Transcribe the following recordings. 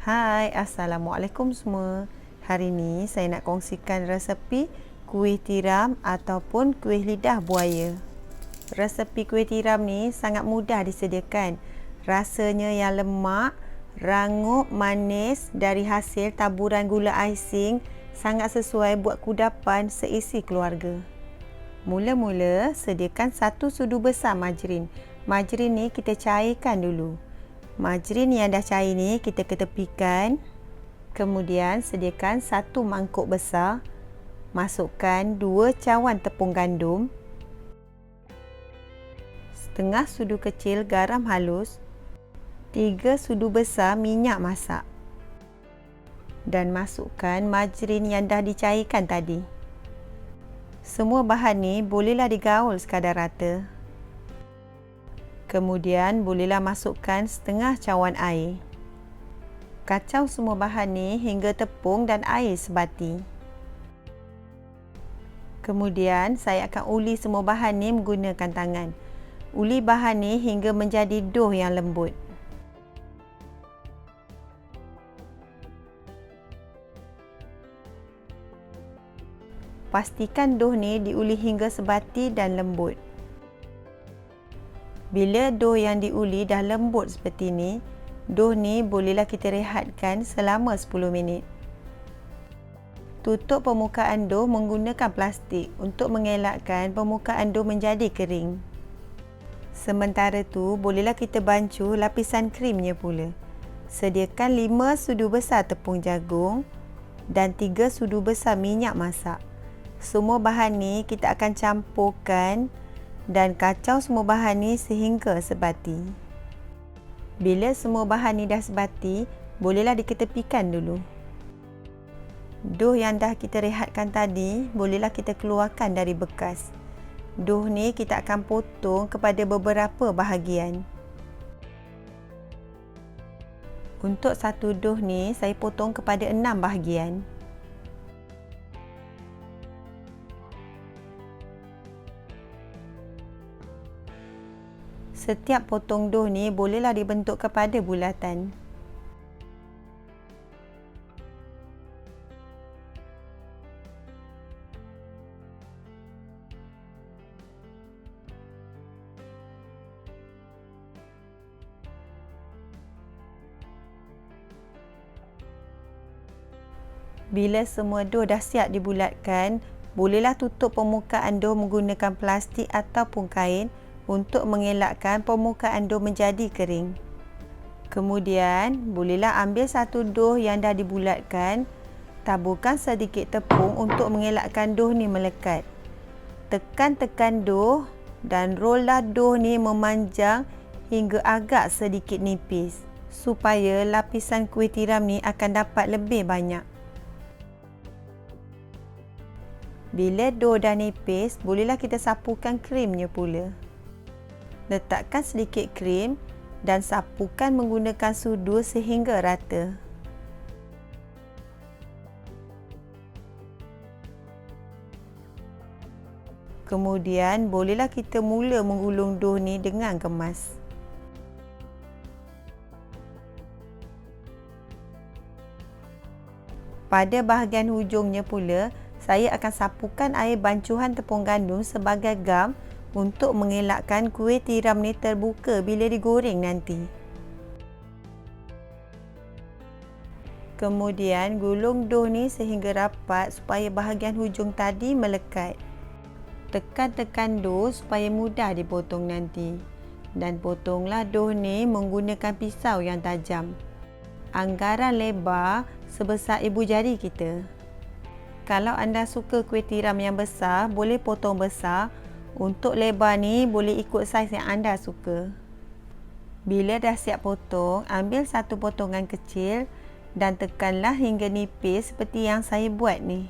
Hai, Assalamualaikum semua. Hari ini saya nak kongsikan resepi kuih tiram ataupun kuih lidah buaya. Resepi kuih tiram ni sangat mudah disediakan. Rasanya yang lemak, rangup, manis dari hasil taburan gula icing sangat sesuai buat kudapan seisi keluarga. Mula-mula sediakan satu sudu besar margarin. Margarin ni kita cairkan dulu. Margarin yang dah cair ni kita ketepikan. Kemudian sediakan satu mangkuk besar. Masukkan dua cawan tepung gandum. Setengah sudu kecil garam halus. Tiga sudu besar minyak masak. Dan masukkan margarin yang dah dicairkan tadi. Semua bahan ni bolehlah digaul sekadar rata. Kemudian bolehlah masukkan setengah cawan air. Kacau semua bahan ni hingga tepung dan air sebati. Kemudian saya akan uli semua bahan ni menggunakan tangan. Uli bahan ni hingga menjadi doh yang lembut. Pastikan doh ni diuli hingga sebati dan lembut. Bila doh yang diuli dah lembut seperti ni, doh ni bolehlah kita rehatkan selama 10 minit. Tutup permukaan doh menggunakan plastik untuk mengelakkan permukaan doh menjadi kering. Sementara tu, bolehlah kita bancuh lapisan krimnya pula. Sediakan 5 sudu besar tepung jagung dan 3 sudu besar minyak masak. Semua bahan ni kita akan campurkan dan kacau semua bahan ni sehingga sebati. Bila semua bahan ni dah sebati, bolehlah diketepikan dulu. Doh yang dah kita rehatkan tadi, bolehlah kita keluarkan dari bekas. Doh ni kita akan potong kepada beberapa bahagian. Untuk satu doh ni, saya potong kepada enam bahagian. Setiap potong doh ni bolehlah dibentuk kepada bulatan. Bila semua doh dah siap dibulatkan, bolehlah tutup permukaan doh menggunakan plastik ataupun kain untuk mengelakkan permukaan doh menjadi kering. Kemudian, bolehlah ambil satu doh yang dah dibulatkan, taburkan sedikit tepung untuk mengelakkan doh ni melekat. Tekan-tekan doh dan rolllah doh ni memanjang hingga agak sedikit nipis supaya lapisan kuih tiram ni akan dapat lebih banyak. Bila doh dah nipis, bolehlah kita sapukan krimnya pula letakkan sedikit krim dan sapukan menggunakan sudu sehingga rata. Kemudian, bolehlah kita mula menggulung doh ni dengan kemas. Pada bahagian hujungnya pula, saya akan sapukan air bancuhan tepung gandum sebagai gam untuk mengelakkan kuih tiram ni terbuka bila digoreng nanti. Kemudian gulung doh ni sehingga rapat supaya bahagian hujung tadi melekat. Tekan-tekan doh supaya mudah dipotong nanti. Dan potonglah doh ni menggunakan pisau yang tajam. Anggaran lebar sebesar ibu jari kita. Kalau anda suka kuih tiram yang besar, boleh potong besar untuk lebar ni boleh ikut saiz yang anda suka. Bila dah siap potong, ambil satu potongan kecil dan tekanlah hingga nipis seperti yang saya buat ni.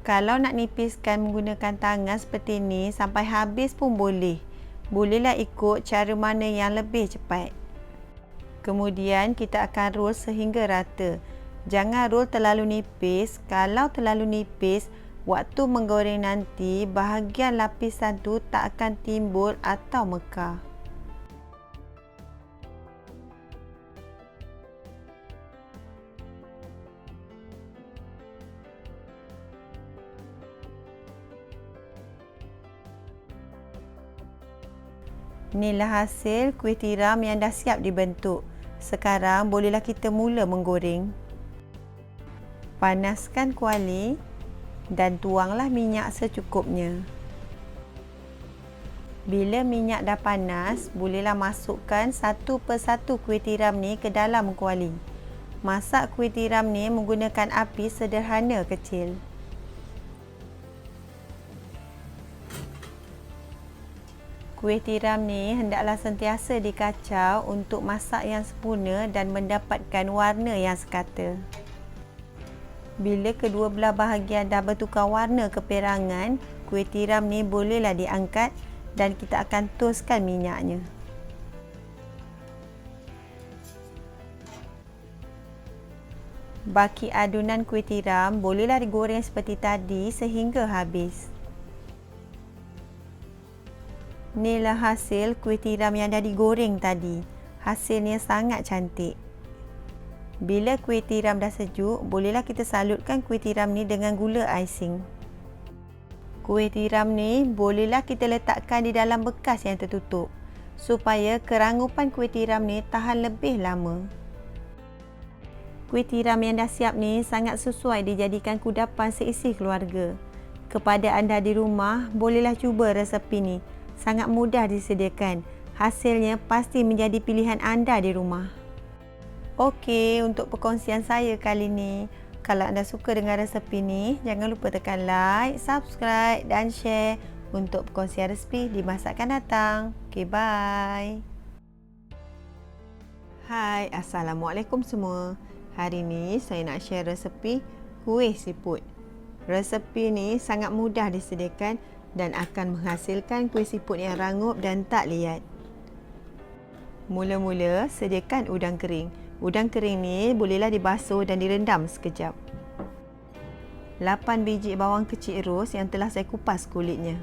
Kalau nak nipiskan menggunakan tangan seperti ni sampai habis pun boleh. Bolehlah ikut cara mana yang lebih cepat. Kemudian kita akan roll sehingga rata. Jangan roll terlalu nipis. Kalau terlalu nipis, Waktu menggoreng nanti, bahagian lapisan tu tak akan timbul atau mekar. Inilah hasil kuih tiram yang dah siap dibentuk. Sekarang bolehlah kita mula menggoreng. Panaskan kuali dan tuanglah minyak secukupnya. Bila minyak dah panas, bolehlah masukkan satu persatu kuih tiram ni ke dalam kuali. Masak kuih tiram ni menggunakan api sederhana kecil. Kuih tiram ni hendaklah sentiasa dikacau untuk masak yang sempurna dan mendapatkan warna yang sekata. Bila kedua belah bahagian dah bertukar warna keperangan, kuih tiram ni bolehlah diangkat dan kita akan toskan minyaknya. Baki adunan kuih tiram bolehlah digoreng seperti tadi sehingga habis. Inilah hasil kuih tiram yang dah digoreng tadi. Hasilnya sangat cantik. Bila kuih tiram dah sejuk, bolehlah kita salutkan kuih tiram ni dengan gula icing. Kuih tiram ni bolehlah kita letakkan di dalam bekas yang tertutup supaya kerangupan kuih tiram ni tahan lebih lama. Kuih tiram yang dah siap ni sangat sesuai dijadikan kudapan seisi keluarga. Kepada anda di rumah, bolehlah cuba resepi ni sangat mudah disediakan. Hasilnya pasti menjadi pilihan anda di rumah. Okey, untuk perkongsian saya kali ini, kalau anda suka dengan resepi ni, jangan lupa tekan like, subscribe dan share untuk perkongsian resepi di masa akan datang. Okey, bye. Hai, Assalamualaikum semua. Hari ini saya nak share resepi kuih siput. Resepi ni sangat mudah disediakan dan akan menghasilkan kuih siput yang rangup dan tak liat. Mula-mula, sediakan udang kering. Udang kering ni bolehlah dibasuh dan direndam sekejap. 8 biji bawang kecil ros yang telah saya kupas kulitnya.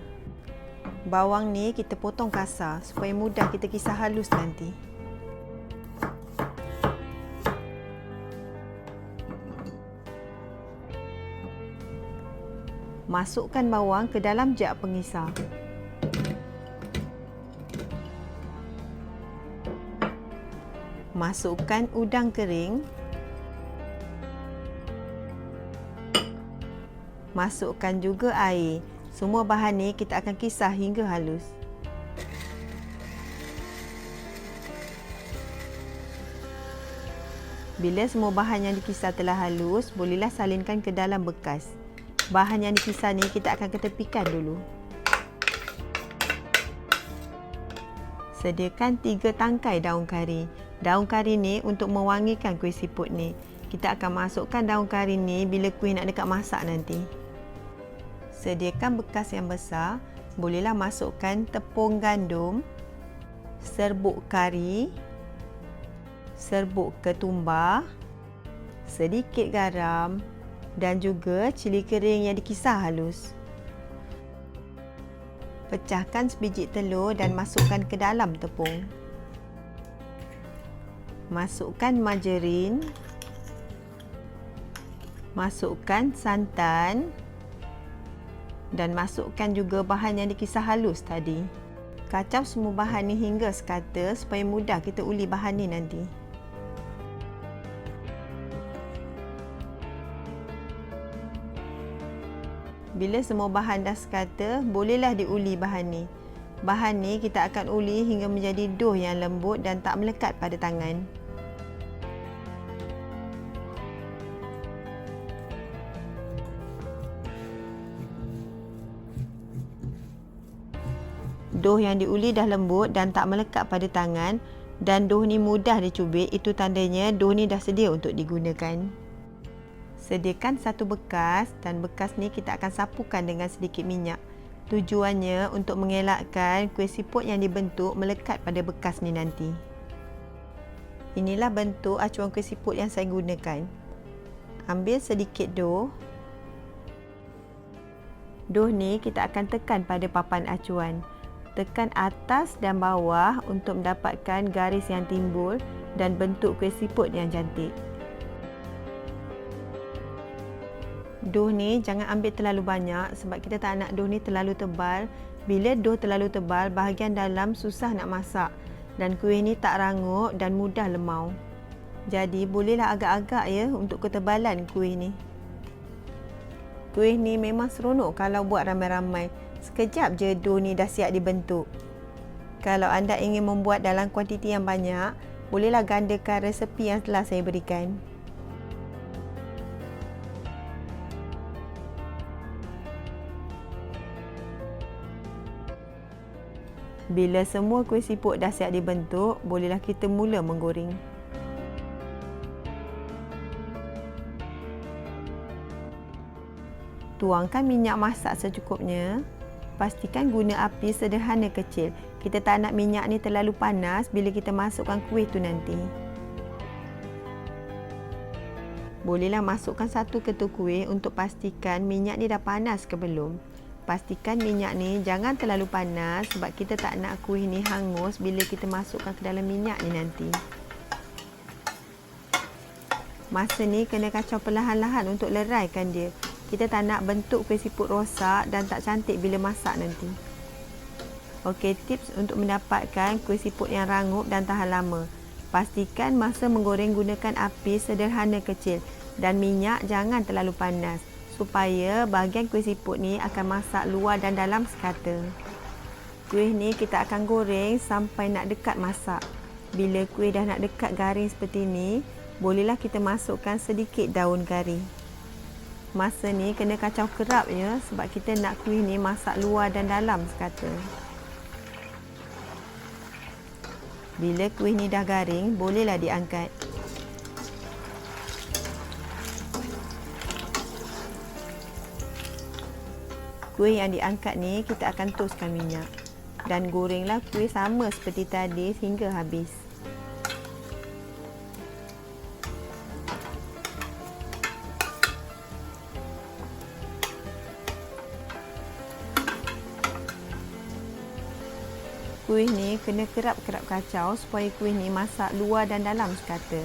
Bawang ni kita potong kasar supaya mudah kita kisar halus nanti. masukkan bawang ke dalam jak pengisar. Masukkan udang kering. Masukkan juga air. Semua bahan ni kita akan kisar hingga halus. Bila semua bahan yang dikisar telah halus, bolehlah salinkan ke dalam bekas bahan yang dikisar ni kita akan ketepikan dulu. Sediakan tiga tangkai daun kari. Daun kari ni untuk mewangikan kuih siput ni. Kita akan masukkan daun kari ni bila kuih nak dekat masak nanti. Sediakan bekas yang besar. Bolehlah masukkan tepung gandum, serbuk kari, serbuk ketumbar, sedikit garam dan juga cili kering yang dikisar halus. Pecahkan sebiji telur dan masukkan ke dalam tepung. Masukkan margarin. Masukkan santan. Dan masukkan juga bahan yang dikisar halus tadi. Kacau semua bahan ni hingga sekata supaya mudah kita uli bahan ni nanti. Bila semua bahan dah sekata, bolehlah diuli bahan ni. Bahan ni kita akan uli hingga menjadi doh yang lembut dan tak melekat pada tangan. Doh yang diuli dah lembut dan tak melekat pada tangan dan doh ni mudah dicubit, itu tandanya doh ni dah sedia untuk digunakan. Sediakan satu bekas dan bekas ni kita akan sapukan dengan sedikit minyak. Tujuannya untuk mengelakkan kuih siput yang dibentuk melekat pada bekas ni nanti. Inilah bentuk acuan kuih siput yang saya gunakan. Ambil sedikit doh. Doh ni kita akan tekan pada papan acuan. Tekan atas dan bawah untuk mendapatkan garis yang timbul dan bentuk kuih siput yang cantik. Doh ni jangan ambil terlalu banyak sebab kita tak nak doh ni terlalu tebal Bila dough terlalu tebal, bahagian dalam susah nak masak dan kuih ni tak rangup dan mudah lemau. Jadi bolehlah agak-agak ya untuk ketebalan kuih ni. Kuih ni memang seronok kalau buat ramai-ramai. Sekejap je dough ni dah siap dibentuk. Kalau anda ingin membuat dalam kuantiti yang banyak, bolehlah gandakan resepi yang telah saya berikan. Bila semua kuih siput dah siap dibentuk, bolehlah kita mula menggoreng. Tuangkan minyak masak secukupnya. Pastikan guna api sederhana kecil. Kita tak nak minyak ni terlalu panas bila kita masukkan kuih tu nanti. Bolehlah masukkan satu ketul kuih untuk pastikan minyak ni dah panas ke belum. Pastikan minyak ni jangan terlalu panas sebab kita tak nak kuih ni hangus bila kita masukkan ke dalam minyak ni nanti. Masa ni kena kacau perlahan-lahan untuk leraikan dia. Kita tak nak bentuk kuih siput rosak dan tak cantik bila masak nanti. Okey, tips untuk mendapatkan kuih siput yang rangup dan tahan lama. Pastikan masa menggoreng gunakan api sederhana kecil dan minyak jangan terlalu panas supaya bahagian kuih siput ni akan masak luar dan dalam sekata. Kuih ni kita akan goreng sampai nak dekat masak. Bila kuih dah nak dekat garing seperti ni, bolehlah kita masukkan sedikit daun kari. Masa ni kena kacau kerap ya sebab kita nak kuih ni masak luar dan dalam sekata. Bila kuih ni dah garing, bolehlah diangkat. kuih yang diangkat ni kita akan toskan minyak dan gorenglah kuih sama seperti tadi sehingga habis. Kuih ni kena kerap-kerap kacau supaya kuih ni masak luar dan dalam sekata.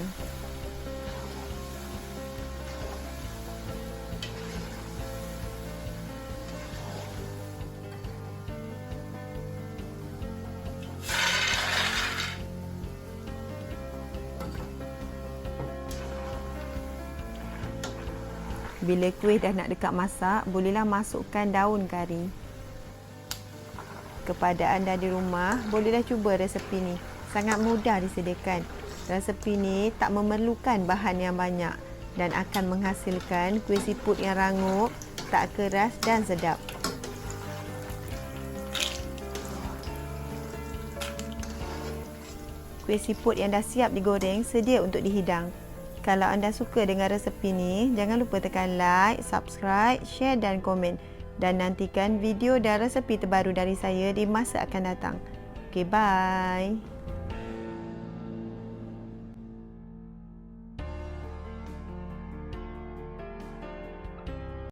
Bila kuih dah nak dekat masak, bolehlah masukkan daun kari. Kepada anda di rumah, bolehlah cuba resepi ni. Sangat mudah disediakan. Resepi ni tak memerlukan bahan yang banyak dan akan menghasilkan kuih siput yang rangup, tak keras dan sedap. Kuih siput yang dah siap digoreng sedia untuk dihidang. Kalau anda suka dengan resepi ni, jangan lupa tekan like, subscribe, share dan komen. Dan nantikan video dan resepi terbaru dari saya di masa akan datang. Okay, bye.